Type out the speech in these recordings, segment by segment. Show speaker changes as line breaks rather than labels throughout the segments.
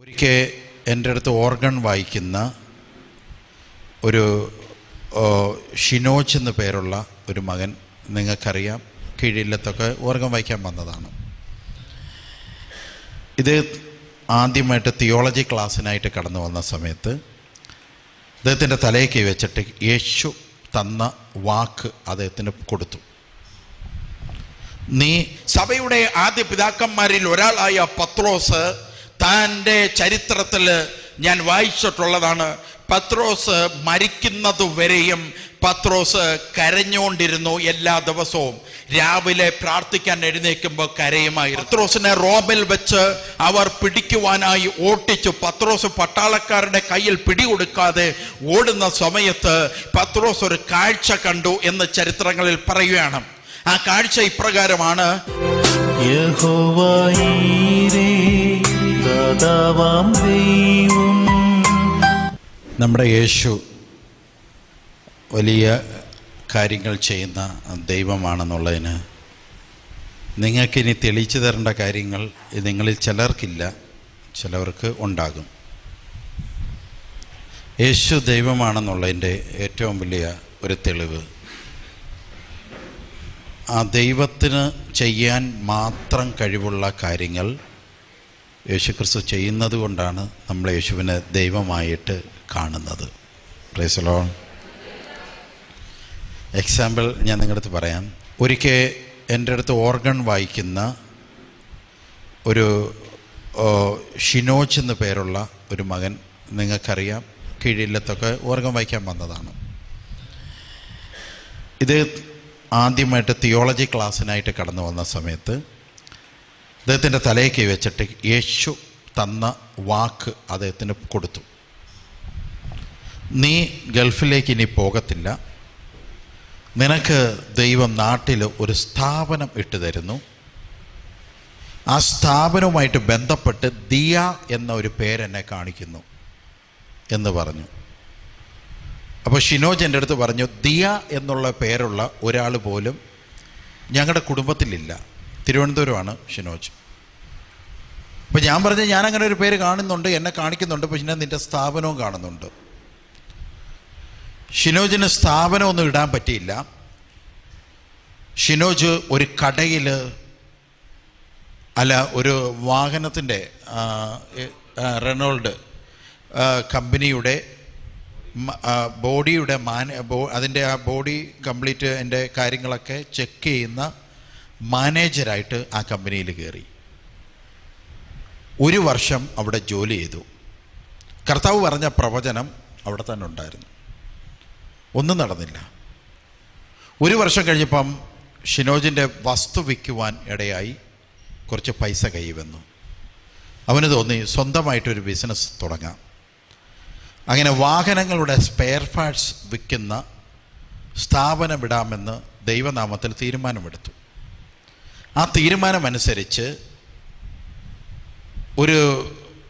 ഒരിക്കൽ എന്റെ അടുത്ത് ഓർഗൺ വായിക്കുന്ന ഒരു ഷിനോജ് എന്ന് പേരുള്ള ഒരു മകൻ നിങ്ങൾക്കറിയാം. കീഴില്ലത്തൊക്കെ ഓർഗൺ വായിക്കാൻ വന്നതാണ്. ഇത് ആദ്യമായിട്ട് തിയോളജി ക്ലാസ്സിനായിട്ട് കടന്നു വന്ന സമയത്ത് അദ്ദേഹത്തിന്റെ തലയ്ക്ക് വെച്ചിട്ട് യേശു തന്ന വാക്ക് അദ്ദേഹത്തിന് കൊടുത്തു. നീ
സഭയുടെ ആദ്യ പിതാക്കന്മാരിൽ ഒരാളായ പത്രോസ് തന്റെ ചരിത്രത്തിൽ ഞാൻ വായിച്ചിട്ടുള്ളതാണ്. പത്രോസ് മരിക്കുന്നത് വരെയും പത്രോസ് കരഞ്ഞുകൊണ്ടിരുന്നു എല്ലാ ദിവസവും. രാവിലെ പ്രാർത്ഥിക്കാൻ എഴുന്നേൽക്കുമ്പോൾ കരയുമായിരുന്നു. പത്രോസിനെ റോമിൽ വെച്ച് അവർ പിടിക്കുവാനായി ഓട്ടിച്ചു. പത്രോസ് പട്ടാളക്കാരുടെ കയ്യിൽ പിടികൊടുക്കാതെ ഓടുന്ന സമയത്ത് പത്രോസ് ഒരു കാഴ്ച കണ്ടു എന്ന് ചരിത്രങ്ങളിൽ പറയുകയാണ്. ആ കാഴ്ച ഇപ്രകാരമാണ്.
യഹോവയീരേ
നമ്മുടെ യേശു വലിയ കാര്യങ്ങൾ ചെയ്യുന്ന ദൈവമാണെന്നുള്ളതിന് നിങ്ങൾക്കിനി തെളിയിച്ചു തരേണ്ട കാര്യങ്ങൾ നിങ്ങളിൽ ചിലർക്കില്ല ചിലവർക്ക് ഉണ്ടാകും. യേശു ദൈവമാണെന്നുള്ളതിന്റെ ഏറ്റവും വലിയ ഒരു തെളിവ്. ആ ദൈവത്തിന് ചെയ്യാൻ മാത്രം കഴിവുള്ള കാര്യങ്ങൾ യേശുക്രിസ്തു ചെയ്യുന്നത് കൊണ്ടാണ് നമ്മൾ യേശുവിനെ ദൈവമായിട്ട് കാണുന്നത്. പ്രേസലോൺ എക്സാമ്പിൾ ഞാൻ നിങ്ങളുടെ അടുത്ത് പറയാം. ഒരിക്കൽ എന്റെ അടുത്ത് ഓർഗൺ വായിക്കുന്ന ഒരു ഷിനോജ് എന്ന് പേരുള്ള ഒരു മകൻ നിങ്ങൾക്കറിയാം. കീഴില്ലത്തൊക്കെ ഓർഗൻ വായിക്കാൻ വന്നതാണ്. ഇത് ആദ്യമായിട്ട് തിയോളജി ക്ലാസ്സിനായിട്ട് കടന്നു വന്ന സമയത്ത് അദ്ദേഹത്തിന്റെ തലയ്ക്ക് വെച്ചിട്ട് യേശു തന്ന വാക്ക് അദ്ദേഹത്തിന് കൊടുത്തു. നീ ഗൾഫിലേക്ക് ഇനി പോകത്തില്ല. നിനക്ക് ദൈവം നാട്ടിൽ ഒരു സ്ഥാപനം ഇട്ട് തരുന്നു. ആ സ്ഥാപനവുമായിട്ട് ബന്ധപ്പെട്ട് ദിയ എന്ന ഒരു പേരെന്നെ കാണിക്കുന്നു എന്ന് പറഞ്ഞു. അപ്പോൾ ഷിനോജ് എന്റെ അടുത്ത് പറഞ്ഞു ദിയ എന്നുള്ള പേരുള്ള ഒരാൾ പോലും ഞങ്ങളുടെ കുടുംബത്തിലില്ല. തിരുവനന്തപുരമാണ് ഷിനോജ്. അപ്പോൾ ഞാൻ പറഞ്ഞ ഞാൻ അങ്ങനെ ഒരു പേര് കാണുന്നുണ്ട് എന്നെ കാണിക്കുന്നുണ്ട് പക്ഷേ നിന്റെ സ്ഥാപനവും കാണുന്നുണ്ട്. ഷിനോജിന് സ്ഥാപനമൊന്നും ഇടാൻ പറ്റിയില്ല. ഷിനോജ് ഒരു കടയിൽ അല്ല ഒരു വാഹനത്തിന്റെ റെനോൾഡ് കമ്പനിയുടെ ബോഡിയുടെ മാന അതിന്റെ ആ ബോഡി കംപ്ലീറ്റ് എന്റെ കാര്യങ്ങളൊക്കെ ചെക്ക് ചെയ്യുന്ന മാനേജരായിട്ട് ആ കമ്പനിയിൽ കയറി. ഒരു വർഷം അവിടെ ജോലി ചെയ്തു. കർത്താവ് പറഞ്ഞ പ്രവചനം അവിടെ തന്നെ ഉണ്ടായിരുന്നു. ഒന്നും നടന്നില്ല. ഒരു വർഷം കഴിഞ്ഞപ്പം ഷിനോജിന്റെ വസ്തു വിൽക്കുവാൻ ഇടയായി കുറച്ച് പൈസ കൈ വന്നു. അവന് തോന്നി സ്വന്തമായിട്ടൊരു ബിസിനസ് തുടങ്ങാം. അങ്ങനെ വാഹനങ്ങളുടെ സ്പെയർ പാർട്സ് വിൽക്കുന്ന സ്ഥാപനം ഇടാമെന്ന് ദൈവനാമത്തിൽ തീരുമാനമെടുത്തു. ആ തീരുമാനമനുസരിച്ച് ഒരു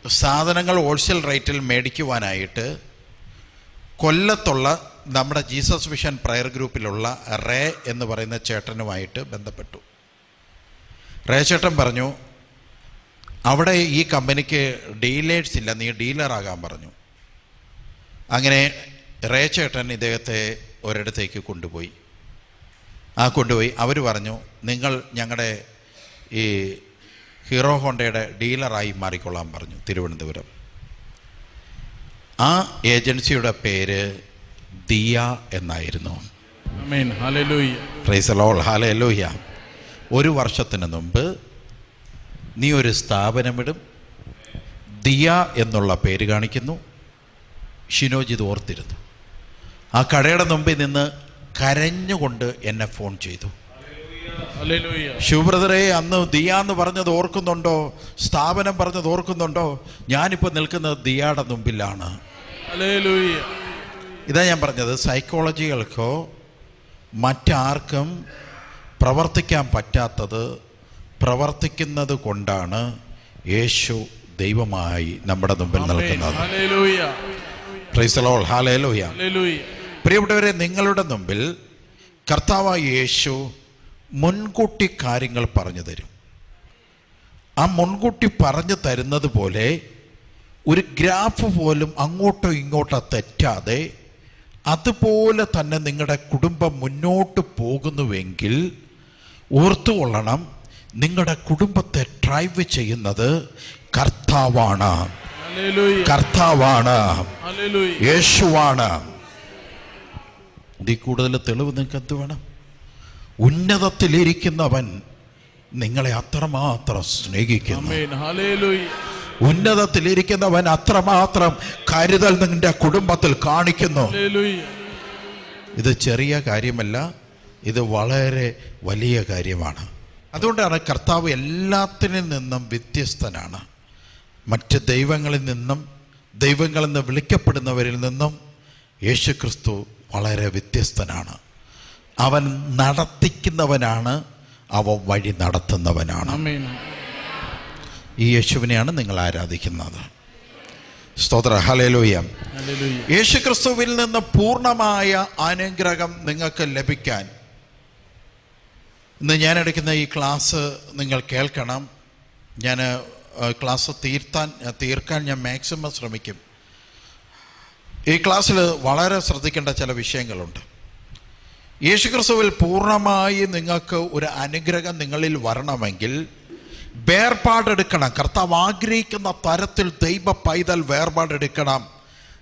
സാധനങ്ങൾ ഹോൾസെയിൽ റേറ്റിൽ മേടിക്കുവാനായിട്ട് കൊല്ലത്തുള്ള നമ്മുടെ ജീസസ് വിഷൻ പ്രയർ ഗ്രൂപ്പിലുള്ള റേ എന്ന് പറയുന്ന ചേട്ടനുമായിട്ട് ബന്ധപ്പെട്ടു. റേ ചേട്ടൻ പറഞ്ഞു അവിടെ ഈ കമ്പനിക്ക് ഡീലേഴ്സ് ഇല്ല നീ ഡീലറാകാൻ പറഞ്ഞു. അങ്ങനെ റേ ചേട്ടൻ ഇദ്ദേഹത്തെ ഒരിടത്തേക്ക് കൊണ്ടുപോയി. ആ കൊണ്ടുപോയി. അവർ പറഞ്ഞു നിങ്ങൾ ഞങ്ങളുടെ ഈ ഹീറോ ഹോണ്ടയുടെ ഡീലറായി മാറിക്കൊള്ളാൻ പറഞ്ഞു തിരുവനന്തപുരം. ആ ഏജൻസിയുടെ പേര് ദിയ എന്നായിരുന്നു. ഒരു വർഷത്തിന് മുമ്പ് നീ ഒരു സ്ഥാപനമിടും. ദിയ എന്നുള്ള പേര് കാണിക്കുന്നു. ഷിനോജിത് ഓർത്തിരുന്നു. ആ കടയുടെ മുമ്പിൽ നിന്ന് കരഞ്ഞുകൊണ്ട് എന്നെ ഫോൺ ചെയ്തു. ശിവബ്രദറെ അന്ന് ദിയ എന്ന് പറഞ്ഞത് ഓർക്കുന്നുണ്ടോ? സ്ഥാപനം പറഞ്ഞത് ഓർക്കുന്നുണ്ടോ? ഞാനിപ്പോൾ നിൽക്കുന്നത് ദിയാടെ മുമ്പിലാണ്. ഇതാ ഞാൻ പറഞ്ഞത് സൈക്കോളജികൾക്കോ മറ്റാർക്കും പ്രവർത്തിക്കാൻ പറ്റാത്തത് പ്രവർത്തിക്കുന്നത് കൊണ്ടാണ് യേശു ദൈവമായി നമ്മുടെ മുമ്പിൽ നിൽക്കുന്നത്. പ്രിയപ്പെട്ടവരെ നിങ്ങളുടെ മുമ്പിൽ കർത്താവായ യേശു മുൻകൂട്ടി കാര്യങ്ങൾ പറഞ്ഞു തരും. ആ മുൻകൂട്ടി പറഞ്ഞു തരുന്നത് പോലെ ഒരു ഗ്രാഫ് പോലും അങ്ങോട്ടോ ഇങ്ങോട്ടോ തെറ്റാതെ അതുപോലെ തന്നെ നിങ്ങളുടെ കുടുംബം മുന്നോട്ട് പോകുന്നുവെങ്കിൽ ഓർത്തുകൊള്ളണം നിങ്ങളുടെ കുടുംബത്തെ ഡ്രൈവ് ചെയ്യുന്നത് കർത്താവാണ്. കർത്താവാണ്. യേശുവാണ്. ഇതിൽ കൂടുതൽ തെളിവ് നിങ്ങൾക്ക് എന്ത് വേണം? ഉന്നതത്തിലിരിക്കുന്നവൻ നിങ്ങളെ അത്രമാത്രം സ്നേഹിക്കുന്നു. ഉന്നതത്തിലിരിക്കുന്നവൻ അത്രമാത്രം കരുതൽ നിങ്ങളുടെ കുടുംബത്തിൽ കാണിക്കുന്നു. ഇത് ചെറിയ കാര്യമല്ല ഇത് വളരെ വലിയ കാര്യമാണ്. അതുകൊണ്ടാണ് കർത്താവ് എല്ലാത്തിനിൽ നിന്നും വ്യത്യസ്തനാണ്. മറ്റ് ദൈവങ്ങളിൽ നിന്നും ദൈവങ്ങളെന്ന് വിളിക്കപ്പെടുന്നവരിൽ നിന്നും യേശുക്രിസ്തു വളരെ വ്യത്യസ്തനാണ്. അവൻ നടത്തിക്കുന്നവനാണ് അവൻ വഴി നടത്തുന്നവനാണ്. ഈ യേശുവിനെയാണ് നിങ്ങൾ ആരാധിക്കുന്നത്. സ്തോത്ര. ഹലേലൂയ
യേശു
ക്രിസ്തുവിൽ നിന്ന് പൂർണമായ അനുഗ്രഹം നിങ്ങൾക്ക് ലഭിക്കാൻ. ഇന്ന് ഞാൻ എടുക്കുന്ന ഈ ക്ലാസ് നിങ്ങൾ കേൾക്കണം. ഞാൻ ക്ലാസ് തീർത്താൻ തീർക്കാൻ ഞാൻ മാക്സിമം ശ്രമിക്കും. ഈ ക്ലാസ്സിൽ വളരെ ശ്രദ്ധിക്കേണ്ട ചില വിഷയങ്ങളുണ്ട്. യേശുക്രിസ്തുവിൽ പൂർണമായി നിങ്ങൾക്ക് ഒരു അനുഗ്രഹം നിങ്ങളിൽ വരണമെങ്കിൽ വേർപാടെടുക്കണം. കർത്താവ് ആഗ്രഹിക്കുന്ന തരത്തിൽ ദൈവ പൈതൽ വേർപാടെടുക്കണം.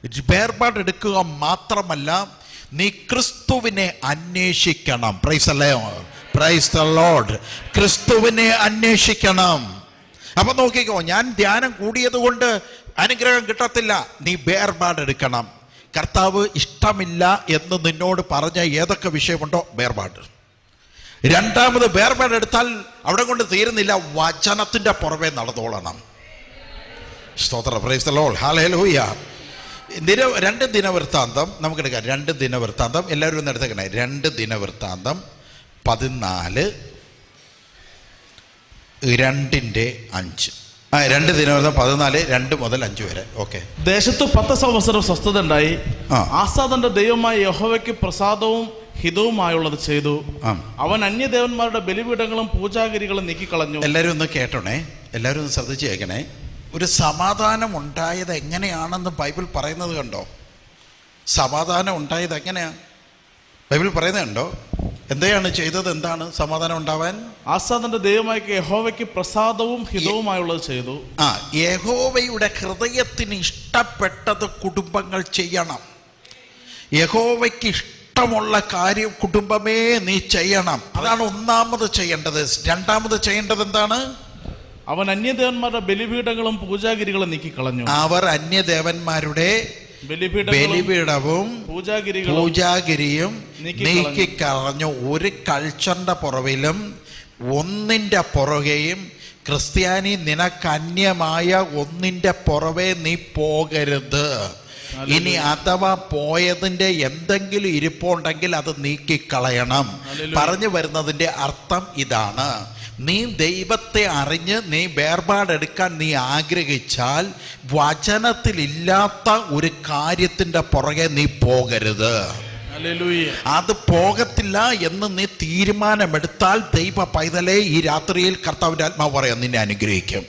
വേർപാടെടുക്കുക മാത്രമല്ല നീ ക്രിസ്തുവിനെ അന്വേഷിക്കണം. പ്രൈസ് അല്ലേ പ്രൈസ് ദ ലോഡ് ക്രിസ്തുവിനെ അന്വേഷിക്കണം. അപ്പം നോക്കിക്കോ ഞാൻ ധ്യാനം കൂടിയത് കൊണ്ട് അനുഗ്രഹം കിട്ടത്തില്ല. നീ വേർപാടെടുക്കണം കർത്താവ് ഇഷ്ടമില്ല എന്ന് നിന്നോട് പറഞ്ഞ ഏതൊക്കെ വിഷയമുണ്ടോ വേർപാട് രണ്ടാമത് വേർപാടെടുത്താൽ അവിടെ കൊണ്ട് തീരുന്നില്ല. വചനത്തിന്റെ പുറമെ നടന്നോളണം. സ്തോത്ര. പ്രൈസ് ഹാലേ ഹാലേലൂയ ദിന രണ്ട് ദിനവൃത്താന്തം. നമുക്കെടുക്കാം രണ്ട് ദിനവൃത്താന്തം. എല്ലാവരും ഒന്ന് എടുത്തേക്കണേ. രണ്ട് ദിനവൃത്താന്തം. പതിനാല്. രണ്ടിന്റെ അഞ്ച്. ആ രണ്ട് ദിനം പതിനാല് രണ്ട് മുതൽ അഞ്ച് വരെ. ഓക്കെ
ദേശത്ത് പത്ത് സംവത്സരം സ്വസ്ഥത ഉണ്ടായി. ആസാദന്റെ ദൈവമായ യഹോവയ്ക്ക് പ്രസാദവും ഹിതവുമായുള്ളത് ചെയ്തു.
ആ.
അവൻ അന്യദേവന്മാരുടെ ബലിപീഠങ്ങളും പൂജാഗിരികളും നീക്കിക്കളഞ്ഞു.
എല്ലാവരും ഒന്ന് കേട്ടോണേ. എല്ലാവരും ഒന്ന് ശ്രദ്ധിച്ച് കേൾക്കണേ ഒരു സമാധാനം ഉണ്ടായത് എങ്ങനെയാണെന്ന് ബൈബിൾ പറയുന്നത് കണ്ടോ? സമാധാനം ഉണ്ടായത് എങ്ങനെയാ? ബൈബിൾ പറയുന്നത് കണ്ടോ? എന്തെയാണ് ചെയ്തത്? എന്താണ് സമാധാനം ഉണ്ടാവാൻ?
ആസാദന്റെ ദൈവമായ യഹോവയ്ക്ക് പ്രസാദവും ഹിതവുമായുള്ളത് ചെയ്തു.
ആ യഹോവയുടെ ഹൃദയത്തിന് ഇഷ്ടപ്പെട്ടത് കുടുംബങ്ങൾ ചെയ്യണം. യഹോവയ്ക്ക് ഇഷ്ടമുള്ള കാര്യം കുടുംബമേ നീ ചെയ്യണം. അതാണ് ഒന്നാമത് ചെയ്യേണ്ടത്. രണ്ടാമത് ചെയ്യേണ്ടത് എന്താണ്?
അവൻ അന്യദേവന്മാരുടെ ബലിപീഠങ്ങളും പൂജാഗിരികളും നീക്കിക്കളഞ്ഞു.
അവർ അന്യദേവന്മാരുടെ ബലിപീഠവും പൂജാഗിരിയും
നീക്കിക്കളഞ്ഞു.
ഒരു കൾച്ചറിന്റെ പുറവിലും ഒന്നിന്റെ പുറകെയും ക്രിസ്ത്യാനി നിനക്കന്യമായ ഒന്നിന്റെ പുറവെ നീ പോകരുത്. ഇനി അഥവാ പോയതിന്റെ എന്തെങ്കിലും ഇരിപ്പുണ്ടെങ്കിൽ അത് നീക്കിക്കളയണം. പറഞ്ഞു വരുന്നതിന്റെ അർത്ഥം ഇതാണ്. നീ ദൈവത്തെ അറിഞ്ഞ് നീ വേർപാടെടുക്കാൻ നീ ആഗ്രഹിച്ചാൽ വചനത്തിലില്ലാത്ത ഒരു കാര്യത്തിന്റെ പുറകെ നീ പോകരുത്. അത് പോകത്തില്ല എന്ന് നീ തീരുമാനമെടുത്താൽ ദൈവ പൈതലെ ഈ രാത്രിയിൽ കർത്താവിന്റെ ആത്മാവ് പറയാം നിന്നെ അനുഗ്രഹിക്കും.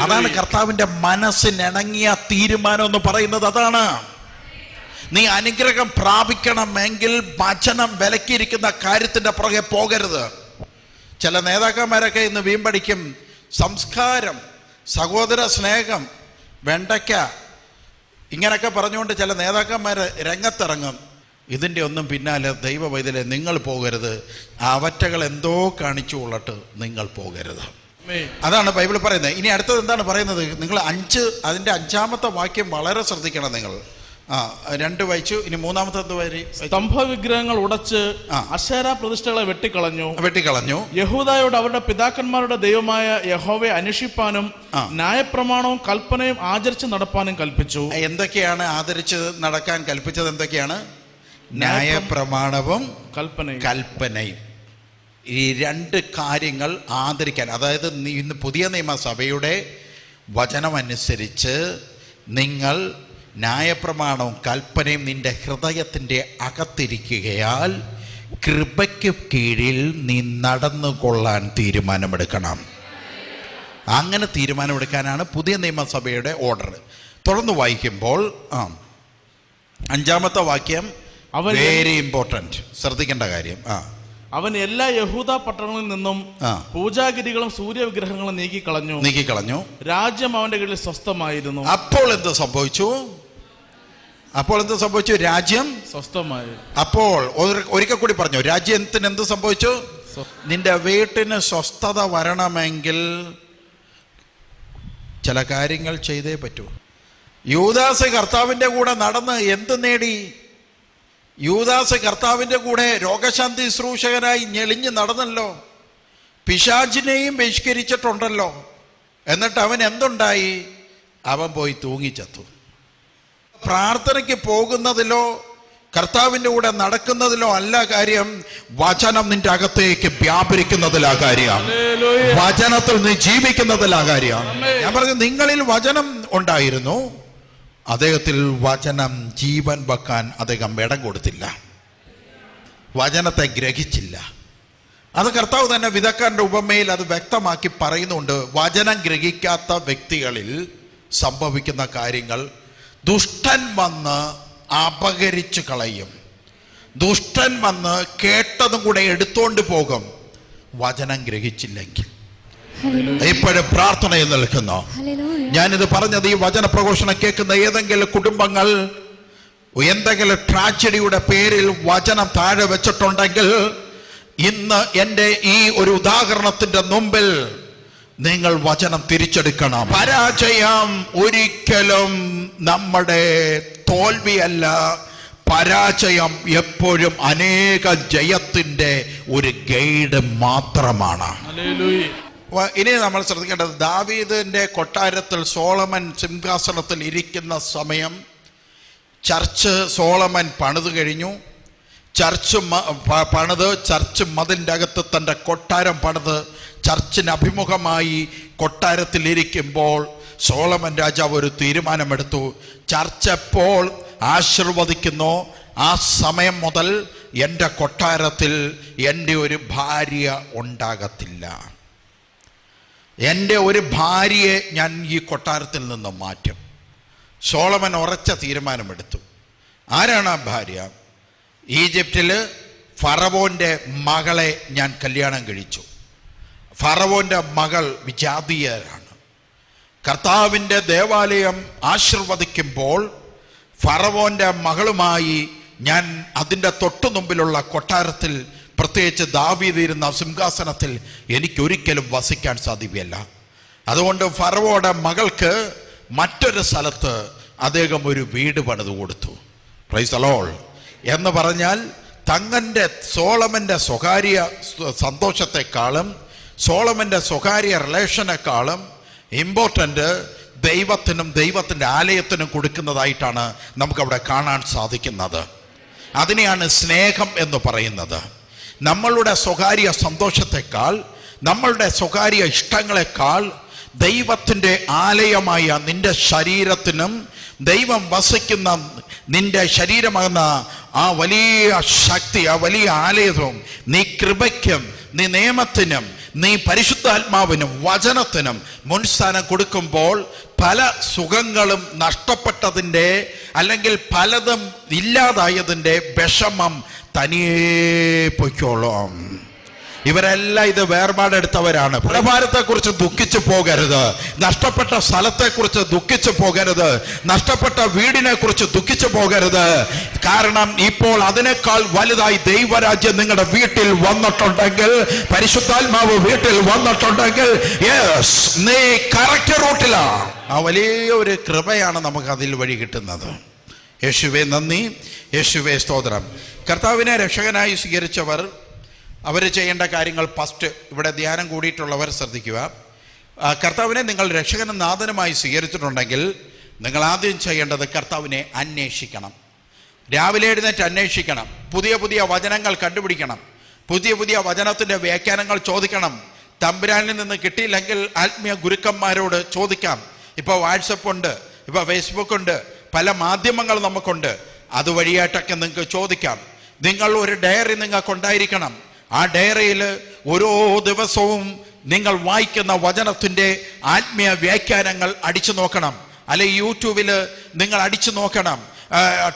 അതാണ് കർത്താവിന്റെ മനസ്സിനിണങ്ങിയ തീരുമാനം എന്ന് പറയുന്നത് അതാണ്. നീ അനുഗ്രഹം പ്രാപിക്കണമെങ്കിൽ വചനം വിലക്കിയിരിക്കുന്ന കാര്യത്തിന്റെ പുറകെ പോകരുത്. ചില നേതാക്കന്മാരൊക്കെ ഇന്ന് വീമ്പടിക്കും സംസ്കാരം സഹോദര സ്നേഹം വെണ്ടയ്ക്ക ഇങ്ങനെയൊക്കെ പറഞ്ഞുകൊണ്ട് ചില നേതാക്കന്മാർ രംഗത്തിറങ്ങും. ഇതിന്റെ ഒന്നും പിന്നാലെ ദൈവ വൈദ്യലെ നിങ്ങൾ പോകരുത്. അവറ്റകൾ എന്തോ കാണിച്ചു കൊള്ളട്ട് നിങ്ങൾ പോകരുത്. അതാണ് ബൈബിൾ പറയുന്നത്. ഇനി അടുത്തത് എന്താണ് പറയുന്നത്? നിങ്ങൾ അഞ്ച് അതിന്റെ അഞ്ചാമത്തെ വാക്യം വളരെ ശ്രദ്ധിക്കണം നിങ്ങൾ. ആ രണ്ട് വായിച്ചു ഇനി മൂന്നാമത്തെ വരി
സ്തംഭ വിഗ്രഹങ്ങൾ ഉടച്ച്. അശേര പ്രതിഷ്ഠകളെ വെട്ടിക്കളഞ്ഞു.
വെട്ടിക്കളഞ്ഞു.
യഹൂദായോട് അവരുടെ പിതാക്കന്മാരുടെ ദൈവമായ യഹോവയെ അന്വേഷിപ്പാനും
ആ.
ന്യായപ്രമാണവും കൽപ്പനയും ആചരിച്ച് നടപ്പാനും കൽപ്പിച്ചു.
എന്തൊക്കെയാണ് ആദരിച്ച് നടക്കാൻ കൽപ്പിച്ചത് എന്തൊക്കെയാണ്? ന്യായപ്രമാണവും
കൽപ്പനയും.
കൽപ്പനയും. ഈ രണ്ട് കാര്യങ്ങൾ ആദരിക്കാൻ. അതായത് ഇന്ന് പുതിയ നിയമസഭയുടെ വചനമനുസരിച്ച് നിങ്ങൾ ന്യായപ്രമാണവും കൽപ്പനയും നിന്റെ ഹൃദയത്തിന്റെ അകത്തിരിക്കുകയാൽ കൃപയ്ക്ക് കീഴിൽ നീ നടന്നുകൊള്ളാൻ തീരുമാനമെടുക്കണം. അങ്ങനെ തീരുമാനമെടുക്കാനാണ് പുതിയ നിയമസഭയുടെ ഓർഡർ. തുടർന്ന് വായിക്കുമ്പോൾ ആ അഞ്ചാമത്തെ വാക്യം
അവൻ
വെരി ഇമ്പോർട്ടന്റ് ശ്രദ്ധിക്കേണ്ട കാര്യം ആ.
അവൻ എല്ലാ യഹൂദ പട്ടണങ്ങളിൽ നിന്നും. പൂജാഗിരികളും സൂര്യവിഗ്രഹങ്ങളും നീക്കിക്കളഞ്ഞു.
നീക്കിക്കളഞ്ഞു.
രാജ്യം അവന്റെ കീഴിൽ സ്വസ്ഥമായിരുന്നു.
അപ്പോൾ എന്ത് സംഭവിച്ചു? അപ്പോൾ എന്ത് സംഭവിച്ചു? രാജ്യം
സ്വസ്ഥമായി.
അപ്പോൾ ഒരു- ഒരിക്കൽ കൂടി പറഞ്ഞു രാജ്യത്തിന് എന്ത് സംഭവിച്ചു? നിന്റെ വീട്ടിന് സ്വസ്ഥത വരണമെങ്കിൽ ചില കാര്യങ്ങൾ ചെയ്തേ പറ്റൂ. യൂദാസ് കർത്താവിന്റെ കൂടെ നടന്ന് എന്ത് നേടി? യൂദാസ് കർത്താവിന്റെ കൂടെ രോഗശാന്തി ശുശ്രൂഷകനായി ഞെളിഞ്ഞ് നടന്നല്ലോ. പിശാചിനെയും ബഹിഷ്കരിച്ചിട്ടുണ്ടല്ലോ. എന്നിട്ട് അവൻ എന്തുണ്ടായി? അവൻ പോയി തൂങ്ങിച്ചത്തു. പ്രാർത്ഥനയ്ക്ക് പോകുന്നതിലോ കർത്താവിന്റെ കൂടെ നടക്കുന്നതിലോ അല്ല കാര്യം വചനം നിന്റെ അകത്തേക്ക് വ്യാപരിക്കുന്നതിലാ കാര്യം. വചനത്തിൽ നീ ജീവിക്കുന്നതിലാ കാര്യം. ഞാൻ പറഞ്ഞു നിങ്ങളിൽ വചനം ഉണ്ടായിരുന്നു? അദ്ദേഹത്തിൽ വചനം ജീവൻ വെക്കാൻ അദ്ദേഹം ഇടം കൊടുത്തില്ല. വചനത്തെ ഗ്രഹിച്ചില്ല. അത് കർത്താവ് തന്നെ വിദഗ്ധന്റെ ഉപമയിൽ അത് വ്യക്തമാക്കി പറയുന്നുണ്ട്. വചനം ഗ്രഹിക്കാത്ത വ്യക്തികളിൽ സംഭവിക്കുന്ന കാര്യങ്ങൾ ദുഷ്ടൻ വന്ന് അപകരിച്ചു കളയും. ദുഷ്ടൻ വന്ന് കേട്ടതും കൂടെ എടുത്തോണ്ട് പോകും. വചനം ഗ്രഹിച്ചില്ലെങ്കിൽ. ഇപ്പോഴും പ്രാർത്ഥനയിൽ നിൽക്കുന്നു. ഞാനിത് പറഞ്ഞത് ഈ വചന പ്രഘോഷണം കേൾക്കുന്ന ഏതെങ്കിലും കുടുംബങ്ങൾ എന്തെങ്കിലും ട്രാജഡിയുടെ പേരിൽ വചനം താഴെ വെച്ചിട്ടുണ്ടെങ്കിൽ ഇന്ന് എന്റെ ഈ ഒരു ഉദാഹരണത്തിന്റെ മുമ്പിൽ നിങ്ങൾ വചനം തിരിച്ചെടുക്കണം. പരാജയം ഒരിക്കലും നമ്മുടെ തോൽവിയല്ല. പരാജയം എപ്പോഴും അനേക ജയത്തിന്റെ ഒരു ഗൈഡ് മാത്രമാണ്. ഇനി നമ്മൾ ശ്രദ്ധിക്കേണ്ടത് ദാവീദിന്റെ കൊട്ടാരത്തിൽ സോളമൻ സിംഹാസനത്തിൽ ഇരിക്കുന്ന സമയം. ചർച്ച് സോളമൻ പണിത് കഴിഞ്ഞു. ചർച്ച് പണിത് ചർച്ച് മതിന്റെ അകത്ത് തന്റെ കൊട്ടാരം പണിത് ചർച്ചിന് അഭിമുഖമായി കൊട്ടാരത്തിലിരിക്കുമ്പോൾ സോളമൻ രാജാവ് ഒരു തീരുമാനമെടുത്തു. ചർച്ച് എപ്പോൾ ആശീർവദിക്കുന്നു? ആ സമയം മുതൽ എന്റെ കൊട്ടാരത്തിൽ എന്റെ ഒരു ഭാര്യ ഉണ്ടാകത്തില്ല. എന്റെ ഒരു ഭാര്യയെ ഞാൻ ഈ കൊട്ടാരത്തിൽ നിന്ന് മാറ്റും. സോളമൻ ഉറച്ച തീരുമാനമെടുത്തു. ആരാണ് ആ ഭാര്യ? ഈജിപ്തിൽ ഫറവോന്റെ മകളെ ഞാൻ കല്യാണം കഴിച്ചു. ഫറവോന്റെ മകൾ വിജാതീയരാണ്. കർത്താവിന്റെ ദേവാലയം ആശീർവദിക്കുമ്പോൾ ഫറവോന്റെ മകളുമായി ഞാൻ അതിന്റെ തൊട്ടു മുമ്പിലുള്ള കൊട്ടാരത്തിൽ പ്രത്യേകിച്ച് ദാവീതിരുന്ന സിംഹാസനത്തിൽ എനിക്കൊരിക്കലും വസിക്കാൻ സാധ്യമല്ല അതുകൊണ്ട് ഫറവോയുടെ മകൾക്ക് മറ്റൊരു സ്ഥലത്ത് അദ്ദേഹം ഒരു വീട് പണിത് കൊടുത്തു. പ്രൈസ് അലോൾ എന്ന് പറഞ്ഞാൽ തങ്ങന്റെ സോളമന്റെ സ്വകാര്യ സന്തോഷത്തെക്കാളും സോളമന്റെ സ്വകാര്യ റിലേഷനേക്കാളും ഇമ്പോർട്ടന്റ് ദൈവത്തിനും ദൈവത്തിന്റെ ആലയത്തിനും കൊടുക്കുന്നതായിട്ടാണ് നമുക്കവിടെ കാണാൻ സാധിക്കുന്നത്. അതിനെയാണ് സ്നേഹം എന്ന് പറയുന്നത്. നമ്മളുടെ സ്വകാര്യ സന്തോഷത്തെക്കാൾ നമ്മളുടെ സ്വകാര്യ ഇഷ്ടങ്ങളെക്കാൾ ദൈവത്തിന്റെ ആലയമായ നിന്റെ ശരീരത്തിനും ദൈവം വസിക്കുന്ന നിന്റെ ശരീരമാകുന്ന ആ വലിയ ശക്തി ആ വലിയ ആലയവും നീ കൃപയ്ക്കും നീ നിയമത്തിനും നീ പരിശുദ്ധാത്മാവിനും വചനത്തിനും മുൻസ്ഥാനം കൊടുക്കുമ്പോൾ പല സുഖങ്ങളും നഷ്ടപ്പെട്ടതിന്റെ അല്ലെങ്കിൽ പലതും ഇല്ലാതായതിന്റെ വിഷമം തനിയേ പൊയ്ക്കോളും. ഇവരെല്ലാം ഇത് വേർപാടെടുത്തവരാണ്. പ്രഭാരത്തെ കുറിച്ച് ദുഃഖിച്ചു പോകരുത്. നഷ്ടപ്പെട്ട സ്ഥലത്തെ കുറിച്ച് ദുഃഖിച്ചു പോകരുത്. നഷ്ടപ്പെട്ട വീടിനെ കുറിച്ച് ദുഃഖിച്ചു പോകരുത്. കാരണം ഇപ്പോൾ അതിനേക്കാൾ വലുതായി ദൈവരാജ്യം നിങ്ങളുടെ വീട്ടിൽ വന്നിട്ടുണ്ടെങ്കിൽ പരിശുദ്ധാത്മാവ് വീട്ടിൽ വന്നിട്ടുണ്ടെങ്കിൽ യെസ് നീ കറക്റ്റ് റൂട്ടിലാണ് ആ വലിയ ഒരു കൃപയാണ് നമുക്ക് അതിൽ വഴി കിട്ടുന്നത്. യേശുവെ നന്ദി. യേശുവെ സ്തോത്രം. കർത്താവിനെ രക്ഷകനായി സ്വീകരിച്ചവർ അവർ ചെയ്യേണ്ട കാര്യങ്ങൾ ഫസ്റ്റ് ഇവിടെ ധ്യാനം കൂടിയിട്ടുള്ളവർ ശ്രദ്ധിക്കുക. കർത്താവിനെ നിങ്ങൾ രക്ഷകനും നാഥനുമായി സ്വീകരിച്ചിട്ടുണ്ടെങ്കിൽ നിങ്ങൾ ആദ്യം ചെയ്യേണ്ടത് കർത്താവിനെ അന്വേഷിക്കണം. രാവിലെ എഴുന്നേറ്റ് അന്വേഷിക്കണം. പുതിയ പുതിയ വചനങ്ങൾ കണ്ടുപിടിക്കണം. പുതിയ പുതിയ വചനത്തിന്റെ വ്യാഖ്യാനങ്ങൾ ചോദിക്കണം. തമ്പുരാനിൽ നിന്ന് കിട്ടിയില്ലെങ്കിൽ ആത്മീയ ഗുരുക്കന്മാരോട് ചോദിക്കാം. ഇപ്പോൾ വാട്സപ്പ് ഉണ്ട് ഇപ്പോൾ ഫേസ്ബുക്ക് ഉണ്ട് പല മാധ്യമങ്ങൾ നമുക്കുണ്ട്. അതുവഴിയായിട്ടൊക്കെ നിങ്ങൾക്ക് ചോദിക്കാം. നിങ്ങൾ ഒരു ഡയറി നിങ്ങൾക്ക് ഉണ്ടായിരിക്കണം ആ ഡയറിയിൽ ഓരോ ദിവസവും നിങ്ങൾ വായിക്കുന്ന വചനത്തിന്റെ ആത്മീയ വ്യാഖ്യാനങ്ങൾ അടിച്ചു നോക്കണം. അല്ലെ യൂട്യൂബിൽ നിങ്ങൾ അടിച്ചു നോക്കണം.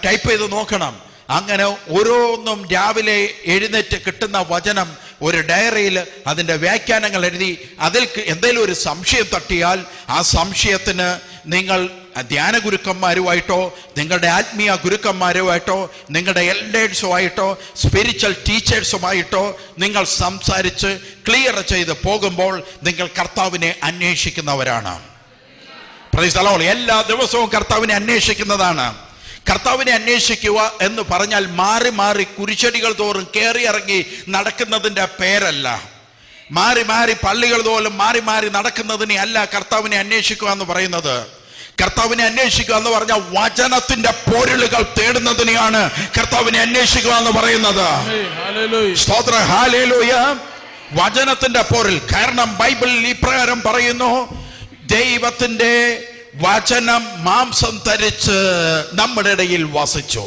ടൈപ്പ് ചെയ്ത് നോക്കണം. അങ്ങനെ ഓരോന്നും രാവിലെ എഴുന്നേറ്റ് കിട്ടുന്ന വചനം ഒരു ഡയറിയിൽ അതിന്റെ വ്യാഖ്യാനങ്ങൾ എഴുതി അതിൽ എന്തെങ്കിലും ഒരു സംശയം തട്ടിയാൽ ആ സംശയത്തിന് നിങ്ങൾ ധ്യാന ഗുരുക്കന്മാരുമായിട്ടോ നിങ്ങളുടെ ആത്മീയ ഗുരുക്കന്മാരുമായിട്ടോ നിങ്ങളുടെ എൽഡേഴ്സുമായിട്ടോ സ്പിരിച്വൽ ടീച്ചേഴ്സുമായിട്ടോ നിങ്ങൾ സംസാരിച്ച് ക്ലിയർ ചെയ്ത് പോകുമ്പോൾ നിങ്ങൾ കർത്താവിനെ അന്വേഷിക്കുന്നവരാണ്. Lord. എല്ലാ ദിവസവും കർത്താവിനെ അന്വേഷിക്കുന്നതാണ്. കർത്താവിനെ അന്വേഷിക്കുക എന്ന് പറഞ്ഞാൽ മാറി മാറി കുരിശടികൾ തോറും കയറി ഇറങ്ങി നടക്കുന്നതിന്റെ പേരല്ല. മാറി മാറി പള്ളികൾ തോലും മാറി മാറി നടക്കുന്നതിനെ അല്ല കർത്താവിനെ അന്വേഷിക്കുക എന്ന് പറയുന്നത്. കർത്താവിനെ അന്വേഷിക്കുക എന്ന് പറഞ്ഞ വചനത്തിന്റെ പൊരുളുകൾ തേടുന്നതിനെയാണ് കർത്താവിനെ അന്വേഷിക്കുക എന്ന് പറയുന്നത്. സ്തോത്ര. ഹാലേലൂയ വചനത്തിന്റെ പോരിൽ. കാരണം ബൈബിളിൽ ഇപ്രകാരം പറയുന്നു ദൈവത്തിന്റെ വചനം മാംസം ധരിച്ച് നമ്മുടെ ഇടയിൽ വസിച്ചു.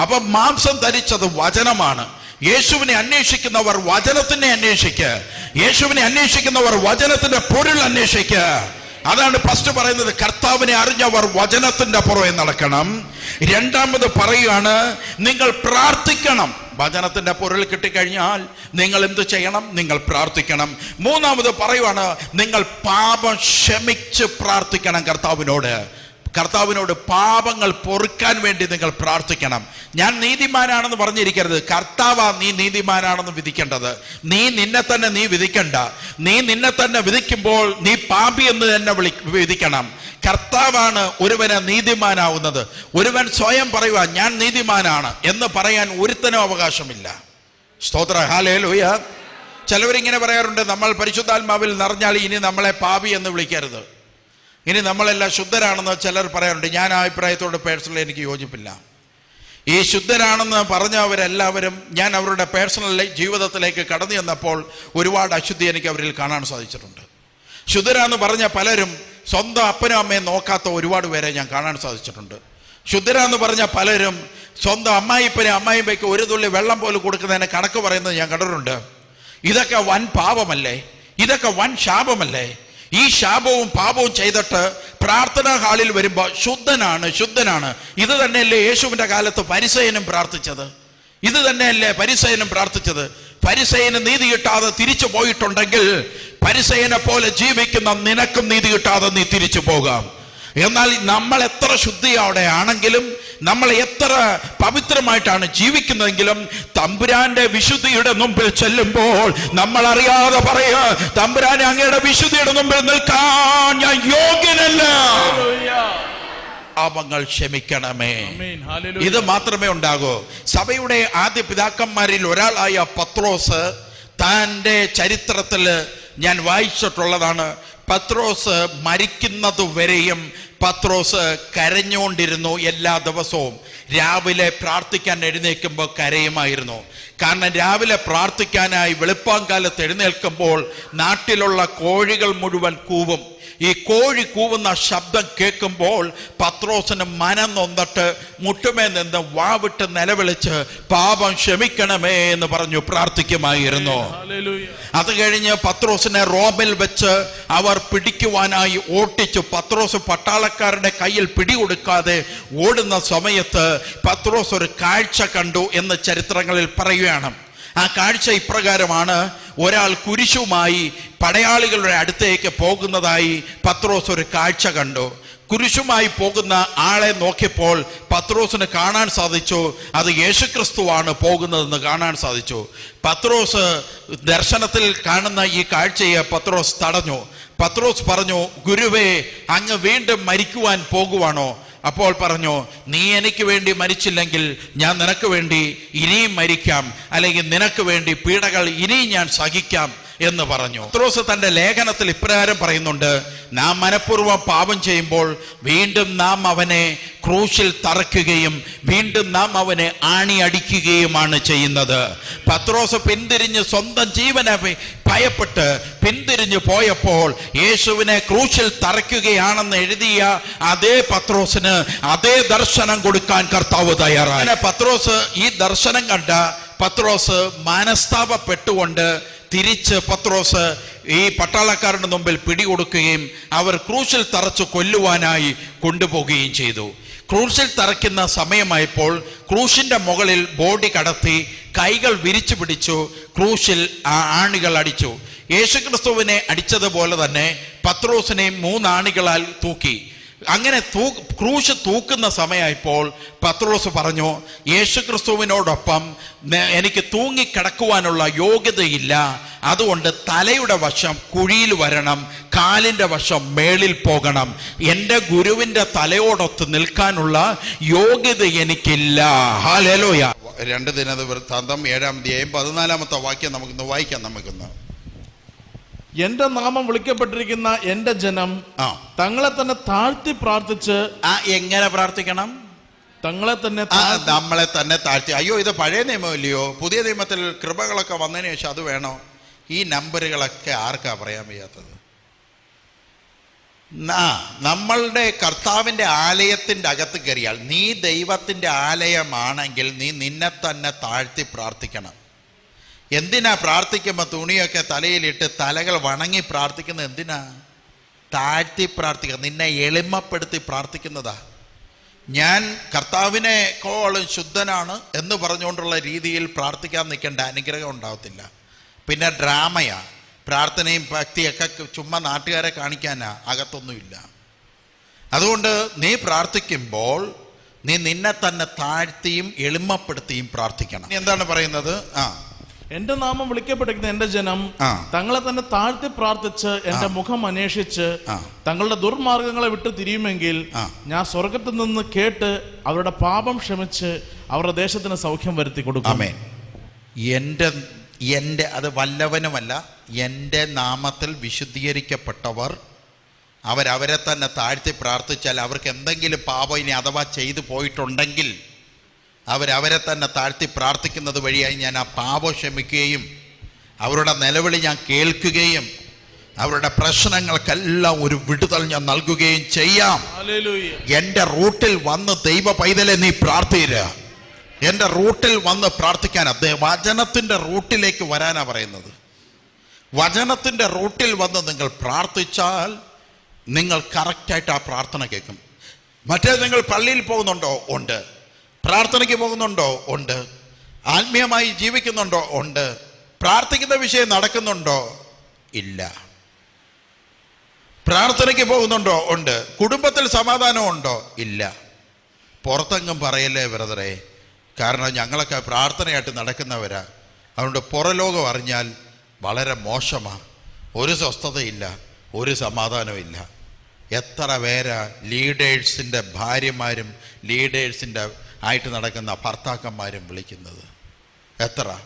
അപ്പൊ മാംസം ധരിച്ചത് വചനമാണ്. യേശുവിനെ അന്വേഷിക്കുന്നവർ വചനത്തിനെ അന്വേഷിക്കുക യേശുവിനെ അന്വേഷിക്കുന്നവർ വചനത്തിന്റെ പൊരുൾ അന്വേഷിക്കുക അതാണ് ഫസ്റ്റ് പറയുന്നത്. കർത്താവിനെ അറിഞ്ഞവർ വചനത്തിന്റെ പുറമെ നടക്കണം. രണ്ടാമത് പറയുകയാണ് നിങ്ങൾ പ്രാർത്ഥിക്കണം. വചനത്തിന്റെ പൊരുൾ കിട്ടിക്കഴിഞ്ഞാൽ നിങ്ങൾ എന്ത് ചെയ്യണം? നിങ്ങൾ പ്രാർത്ഥിക്കണം. മൂന്നാമത് പറയുവാണ് നിങ്ങൾ പാപം ക്ഷമിച്ച് പ്രാർത്ഥിക്കണം കർത്താവിനോട്. കർത്താവിനോട് പാപങ്ങൾ പൊറുക്കാൻ വേണ്ടി നിങ്ങൾ പ്രാർത്ഥിക്കണം. ഞാൻ നീതിമാനാണെന്ന് പറഞ്ഞിരിക്കരുത്. കർത്താവാ നീ നീതിമാനാണെന്ന് വിധിക്കേണ്ടത്. നീ നിന്നെ തന്നെ നീ വിധിക്കണ്ട. നീ നിന്നെ തന്നെ വിധിക്കുമ്പോൾ നീ പാപി എന്ന് തന്നെ വിളി വിധിക്കണം. കർത്താവാണ് ഒരുവനെ നീതിമാനാവുന്നത്. ഒരുവൻ സ്വയം പറയുക ഞാൻ നീതിമാനാണ് എന്ന് പറയാൻ ഒരുത്തനും അവകാശമില്ല. സ്തോത്ര. ഹാലേ ലോയ ചിലവരിങ്ങനെ പറയാറുണ്ട് നമ്മൾ പരിശുദ്ധാത്മാവിൽ നിറഞ്ഞാൽ ഇനി നമ്മളെ പാപി എന്ന് വിളിക്കരുത്. ഇനി നമ്മളെല്ലാം ശുദ്ധരാണെന്ന് ചിലർ പറയാറുണ്ട്. ഞാൻ ആ അഭിപ്രായത്തോട് പേഴ്സണൽ എനിക്ക് യോജിപ്പില്ല. ഈ ശുദ്ധരാണെന്ന് പറഞ്ഞവരെല്ലാവരും ഞാൻ അവരുടെ പേഴ്സണൽ ജീവിതത്തിലേക്ക് കടന്നു ചെന്നപ്പോൾ ഒരുപാട് അശുദ്ധി എനിക്ക് അവരിൽ കാണാൻ സാധിച്ചിട്ടുണ്ട്. ശുദ്ധരാന്ന് പറഞ്ഞ പലരും സ്വന്തം അപ്പനും അമ്മയും നോക്കാത്ത ഒരുപാട് പേരെ ഞാൻ കാണാൻ സാധിച്ചിട്ടുണ്ട്. ശുദ്ധരാന്ന് പറഞ്ഞ പലരും സ്വന്തം അമ്മായിപ്പനും അമ്മായിപ്പയ്ക്ക് ഒരു തുള്ളി വെള്ളം പോലും കൊടുക്കുന്നതിന് കണക്ക് പറയുന്നത് ഞാൻ കണ്ടിട്ടുണ്ട്. ഇതൊക്കെ വൻ പാപമല്ലേ? ഇതൊക്കെ വൻ ശാപമല്ലേ? ഈ ശാപവും പാപവും ചെയ്തിട്ട് പ്രാർത്ഥനാ ഹാളിൽ വരുമ്പോൾ ശുദ്ധനാണ് ശുദ്ധനാണ്. ഇത് തന്നെയല്ലേ യേശുവിന്റെ കാലത്ത് പരിസയനും പ്രാർത്ഥിച്ചത്? ഇത് തന്നെയല്ലേ പരിസയനും പ്രാർത്ഥിച്ചത്? പരിസയന് നീതി കിട്ടാതെ തിരിച്ചു പോയിട്ടുണ്ടെങ്കിൽ പരിസയനെ പോലെ ജീവിക്കുന്ന നിനക്കും നീതി കിട്ടാതെ നീ തിരിച്ചു പോകാം. എന്നാൽ നമ്മൾ എത്ര ശുദ്ധിയോടെ ആണെങ്കിലും നമ്മൾ എത്ര പവിത്രമായിട്ടാണ് ജീവിക്കുന്നതെങ്കിലും തമ്പുരാന്റെ വിശുദ്ധിയുടെ മുമ്പിൽ ചെല്ലുമ്പോൾ നമ്മൾ അറിയാതെ പറയുക തമ്പുരാൻ അങ്ങയുടെ വിശുദ്ധിയുടെ മുമ്പിൽ നിൽക്കാൻ ഞാൻ യോഗ്യനല്ല. പാപങ്ങൾ ക്ഷമിക്കണമേ. ഇത് മാത്രമേ ഉണ്ടാകൂ. സഭയുടെ ആദ്യ പിതാക്കന്മാരിൽ ഒരാളായ പത്രോസ് തന്റെ ചരിത്രത്തിൽ ഞാൻ വായിച്ചിട്ടുള്ളതാണ്. പത്രോസ് മരിക്കുന്നതുവരെയും പത്രോസ് കരഞ്ഞുകൊണ്ടിരുന്നു എല്ലാ ദിവസവും. രാവിലെ പ്രാർത്ഥിക്കാൻ എഴുന്നേൽക്കുമ്പോൾ കരയുമായിരുന്നു. കാരണം രാവിലെ പ്രാർത്ഥിക്കാനായി വെളുപ്പാങ്കാലത്ത് എഴുന്നേൽക്കുമ്പോൾ നാട്ടിലുള്ള കോഴികൾ മുഴുവൻ കൂവും. ഈ കോഴി കൂവുന്ന ശബ്ദം കേൾക്കുമ്പോൾ പത്രോസിന് മനം നൊന്നിട്ട് മുട്ടുമേ നിന്ന് വാവിട്ട് നിലവിളിച്ച് പാപം ക്ഷമിക്കണമേ എന്ന് പറഞ്ഞു പ്രാർത്ഥിക്കുമായിരുന്നു. അത് കഴിഞ്ഞ് പത്രോസിനെ റോമിൽ വെച്ച് അവർ പിടിക്കുവാനായി ഓട്ടിച്ചു. പത്രോസ് പട്ടാളക്കാരുടെ കയ്യിൽ പിടികൊടുക്കാതെ ഓടുന്ന സമയത്ത് പത്രോസ് ഒരു കാഴ്ച കണ്ടു എന്ന് ചരിത്രങ്ങളിൽ പറയുകയാണ്. ആ കാഴ്ച ഇപ്രകാരമാണ്. ഒരാൾ കുരിശുമായി പടയാളികളുടെ അടുത്തേക്ക് പോകുന്നതായി പത്രോസ് ഒരു കാഴ്ച കണ്ടു. കുരിശുമായി പോകുന്ന ആളെ നോക്കിയപ്പോൾ പത്രോസിന് കാണാൻ സാധിച്ചു. അത് യേശുക്രിസ്തുവാണ് പോകുന്നതെന്ന് കാണാൻ സാധിച്ചു. പത്രോസ് ദർശനത്തിൽ കാണുന്ന ഈ കാഴ്ചയെ പത്രോസ് തടഞ്ഞു. പത്രോസ് പറഞ്ഞു ഗുരുവേ അങ്ങ് വീണ്ടും മരിക്കുവാൻ പോകുവാണോ? അപ്പോൾ പറഞ്ഞു നീ എനിക്ക് വേണ്ടി മരിച്ചില്ലെങ്കിൽ ഞാൻ നിനക്ക് വേണ്ടി ഇനിയും മരിക്കാം. അല്ലെങ്കിൽ നിനക്ക് വേണ്ടി പീഡകൾ ഇനിയും ഞാൻ സഹിക്കാം. എന്ന് പറഞ്ഞു. പത്രോസ് തന്റെ ലേഖനത്തിൽ ഇപ്രകാരം പറയുന്നുണ്ട് നാം മനഃപൂർവം പാപം ചെയ്യുമ്പോൾ വീണ്ടും നാം അവനെ ക്രൂശിൽ തറക്കുകയും വീണ്ടും നാം അവനെ ആണി അടിക്കുകയുമാണ് ചെയ്യുന്നത്. പത്രോസ് പിന്തിരിഞ്ഞ് സ്വന്തം ജീവനെ ഭയ- ഭയപ്പെട്ട് പിന്തിരിഞ്ഞു പോയപ്പോൾ യേശുവിനെ ക്രൂശിൽ തറയ്ക്കുകയാണെന്ന് എഴുതിയ അതേ പത്രോസിന് അതേ ദർശനം കൊടുക്കാൻ കർത്താവ് തയ്യാറായി. പത്രോസ് ഈ ദർശനം കണ്ട പത്രോസ് മാനസ്താപപ്പെട്ടുകൊണ്ട് തിരിച്ച് പത്രോസ്
ഈ പട്ടാളക്കാരുടെ മുമ്പിൽ പിടികൊടുക്കുകയും അവർ ക്രൂശിൽ തറച്ച് കൊല്ലുവാനായി കൊണ്ടുപോകുകയും ചെയ്തു. ക്രൂശിൽ തറയ്ക്കുന്ന സമയമായപ്പോൾ ക്രൂശിന്റെ മുകളിൽ ബോഡി കടത്തി കൈകൾ വിരിച്ചു പിടിച്ചു ക്രൂശിൽ ആണികൾ അടിച്ചു. യേശുക്രിസ്തുവിനെ അടിച്ചതുപോലെ തന്നെ പത്രോസിനെ മൂന്നാണികളാൽ തൂക്കി. അങ്ങനെ തൂ ക്രൂശ് തൂക്കുന്ന സമയമായപ്പോൾ പത്രോസ് പറഞ്ഞു യേശുക്രിസ്തുവിനോടൊപ്പം ക്രിസ്തുവിനോടൊപ്പം എനിക്ക് തൂങ്ങിക്കിടക്കുവാനുള്ള യോഗ്യതയില്ല. അതുകൊണ്ട് തലയുടെ വശം കുഴിയിൽ വരണം കാലിന്റെ വശം മേളിൽ പോകണം. എന്റെ ഗുരുവിന്റെ തലയോടൊത്ത് നിൽക്കാനുള്ള യോഗ്യത എനിക്കില്ല. ഹാലേലോയ
രണ്ട് ദിനം വൃത്താന്തം ഏഴാം അധ്യായം പതിനാലാമത്തെ വാക്യം നമുക്കിന്ന് വായിക്കാം നമുക്കിന്ന്.
എന്റെ നാമം വിളിക്കപ്പെട്ടിരിക്കുന്ന എന്റെ ജനം
ആ.
തങ്ങളെ തന്നെ താഴ്ത്തി പ്രാർത്ഥിച്ച്
ആ എങ്ങനെ പ്രാർത്ഥിക്കണം?
തങ്ങളെ തന്നെ
നമ്മളെ തന്നെ താഴ്ത്തി. അയ്യോ ഇത് പഴയ നിയമമില്ലയോ പുതിയ നിയമത്തിൽ കൃപകളൊക്കെ വന്നതിന് ശേഷം അത് വേണോ? ഈ നമ്പറുകളൊക്കെ ആർക്കാ പറയാൻ വയ്യാത്തത്? നമ്മളുടെ കർത്താവിന്റെ ആലയത്തിന്റെ അകത്ത് കയറിയാൽ നീ ദൈവത്തിന്റെ ആലയമാണെങ്കിൽ നീ നിന്നെ തന്നെ താഴ്ത്തി പ്രാർത്ഥിക്കണം. എന്തിനാ പ്രാർത്ഥിക്കുമ്പോൾ തുണിയൊക്കെ തലയിലിട്ട് തലകൾ വണങ്ങി പ്രാർത്ഥിക്കുന്നത് എന്തിനാ? താഴ്ത്തി പ്രാർത്ഥിക്കുക നിന്നെ എളിമപ്പെടുത്തി പ്രാർത്ഥിക്കുന്നതാ. ഞാൻ കർത്താവിനെ കോളും ശുദ്ധനാണ് എന്ന് പറഞ്ഞുകൊണ്ടുള്ള രീതിയിൽ പ്രാർത്ഥിക്കാൻ നിൽക്കേണ്ട അനുഗ്രഹം ഉണ്ടാവത്തില്ല. പിന്നെ ഡ്രാമയാ. പ്രാർത്ഥനയും ഭക്തിയൊക്കെ ചുമ്മാ നാട്ടുകാരെ കാണിക്കാനാ. അകത്തൊന്നുമില്ല. അതുകൊണ്ട് നീ പ്രാർത്ഥിക്കുമ്പോൾ നീ നിന്നെ തന്നെ താഴ്ത്തിയും എളിമപ്പെടുത്തിയും പ്രാർത്ഥിക്കണം. എന്താണ് പറയുന്നത്? ആ.
എന്റെ നാമം വിളിക്കപ്പെട്ടിരിക്കുന്ന എന്റെ ജനം തങ്ങളെ തന്നെ താഴ്ത്തി പ്രാർത്ഥിച്ച് എന്റെ മുഖം അന്വേഷിച്ച് തങ്ങളുടെ ദുർമാർഗങ്ങളെ വിട്ട് തിരിയുമെങ്കിൽ ഞാൻ സ്വർഗത്തിൽ നിന്ന് കേട്ട് അവരുടെ പാപം ക്ഷമിച്ച് അവരുടെ ദേശത്തിന് സൗഖ്യം വരുത്തി കൊടുക്കും.
എന്റെ എന്റെ എന്റെ അത് വല്ലവനുമല്ല എന്റെ നാമത്തിൽ വിശുദ്ധീകരിക്കപ്പെട്ടവർ അവരവരെ തന്നെ താഴ്ത്തി പ്രാർത്ഥിച്ചാൽ അവർക്ക് എന്തെങ്കിലും പാപം ഇനി അഥവാ ചെയ്തു പോയിട്ടുണ്ടെങ്കിൽ അവരവരെ തന്നെ താഴ്ത്തി പ്രാർത്ഥിക്കുന്നത് വഴിയായി ഞാൻ ആ പാപം ക്ഷമിക്കുകയും അവരുടെ നിലവിളി ഞാൻ കേൾക്കുകയും അവരുടെ പ്രശ്നങ്ങൾക്കെല്ലാം ഒരു വിടുതൽ ഞാൻ നൽകുകയും ചെയ്യാം. എന്റെ റൂട്ടിൽ വന്ന് ദൈവ പൈതലെ നീ പ്രാർത്ഥിക്കുക എന്റെ റൂട്ടിൽ വന്ന് പ്രാർത്ഥിക്കാൻ അദ്ദേഹം വചനത്തിന്റെ റൂട്ടിലേക്ക് വരാനാണ് പറയുന്നത്. വചനത്തിന്റെ റൂട്ടിൽ വന്ന് നിങ്ങൾ പ്രാർത്ഥിച്ചാൽ നിങ്ങൾ കറക്റ്റായിട്ട് ആ പ്രാർത്ഥന കേൾക്കും. മറ്റേ നിങ്ങൾ പള്ളിയിൽ പോകുന്നുണ്ടോ? ഉണ്ട്. പ്രാർത്ഥനയ്ക്ക് പോകുന്നുണ്ടോ? ഉണ്ട്. ആത്മീയമായി ജീവിക്കുന്നുണ്ടോ? ഉണ്ട്. പ്രാർത്ഥിക്കുന്ന വിഷയം നടക്കുന്നുണ്ടോ? ഇല്ല. പ്രാർത്ഥനയ്ക്ക് പോകുന്നുണ്ടോ? ഉണ്ട്. കുടുംബത്തിൽ സമാധാനം ഉണ്ടോ? ഇല്ല. പുറത്തെങ്ങും പറയല്ലേ ബ്രദറെ? കാരണം ഞങ്ങളൊക്കെ പ്രാർത്ഥനയായിട്ട് നടക്കുന്നവരാ. അതുകൊണ്ട് പുറലോകം അറിഞ്ഞാൽ വളരെ മോശമാണ് ഒരു സ്വസ്ഥതയില്ല. ഒരു സമാധാനമില്ല എത്ര പേരാ ലീഡേഴ്സിന്റെ ഭാര്യമാരും ലീഡേഴ്സിന്റെ ആയിട്ട് നടക്കുന്ന ഭർത്താക്കന്മാരും വിളിക്കുന്നത്. എത്ര?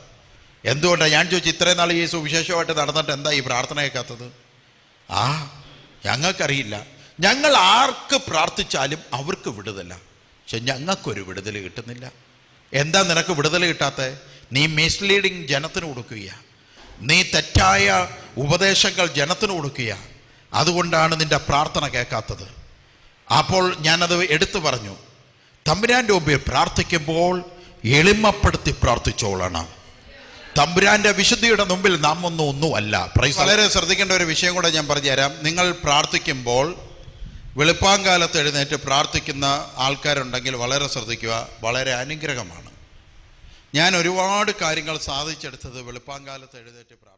എന്തുകൊണ്ടാണ് ഞാൻ ചോദിച്ചു ഇത്രയും നാൾ ഈ സുവിശേഷമായിട്ട് നടന്നിട്ട് എന്താ ഈ പ്രാർത്ഥന കേൾക്കാത്തത് ആ ഞങ്ങൾക്കറിയില്ല. ഞങ്ങൾ ആർക്ക് പ്രാർത്ഥിച്ചാലും അവർക്ക് വിടുതല. പക്ഷെ ഞങ്ങൾക്കൊരു വിടുതൽ കിട്ടുന്നില്ല. എന്താ നിനക്ക് വിടുതൽ കിട്ടാത്ത? നീ മിസ്ലീഡിങ് ജനത്തിന് കൊടുക്കുക നീ തെറ്റായ ഉപദേശങ്ങൾ ജനത്തിന് കൊടുക്കുക അതുകൊണ്ടാണ് നിന്റെ പ്രാർത്ഥന കേൾക്കാത്തത്. അപ്പോൾ ഞാനത് എടുത്തു പറഞ്ഞു. തമ്പുരാന്റെ മുമ്പിൽ പ്രാർത്ഥിക്കുമ്പോൾ എളിമപ്പെടുത്തി പ്രാർത്ഥിച്ചോളണം. തമ്പുരാന്റെ വിശുദ്ധിയുടെ മുമ്പിൽ നാം ഒന്നും ഒന്നുമല്ല വളരെ ശ്രദ്ധിക്കേണ്ട ഒരു വിഷയം കൂടെ ഞാൻ പറഞ്ഞുതരാം. നിങ്ങൾ പ്രാർത്ഥിക്കുമ്പോൾ വെളുപ്പാങ്കാലത്ത് എഴുന്നേറ്റ് പ്രാർത്ഥിക്കുന്ന ആൾക്കാരുണ്ടെങ്കിൽ വളരെ ശ്രദ്ധിക്കുക വളരെ അനുഗ്രഹമാണ്. ഞാൻ ഒരുപാട് കാര്യങ്ങൾ സാധിച്ചെടുത്തത് വെളുപ്പാങ്കാലത്ത് എഴുന്നേറ്റ് പ്രാർത്ഥി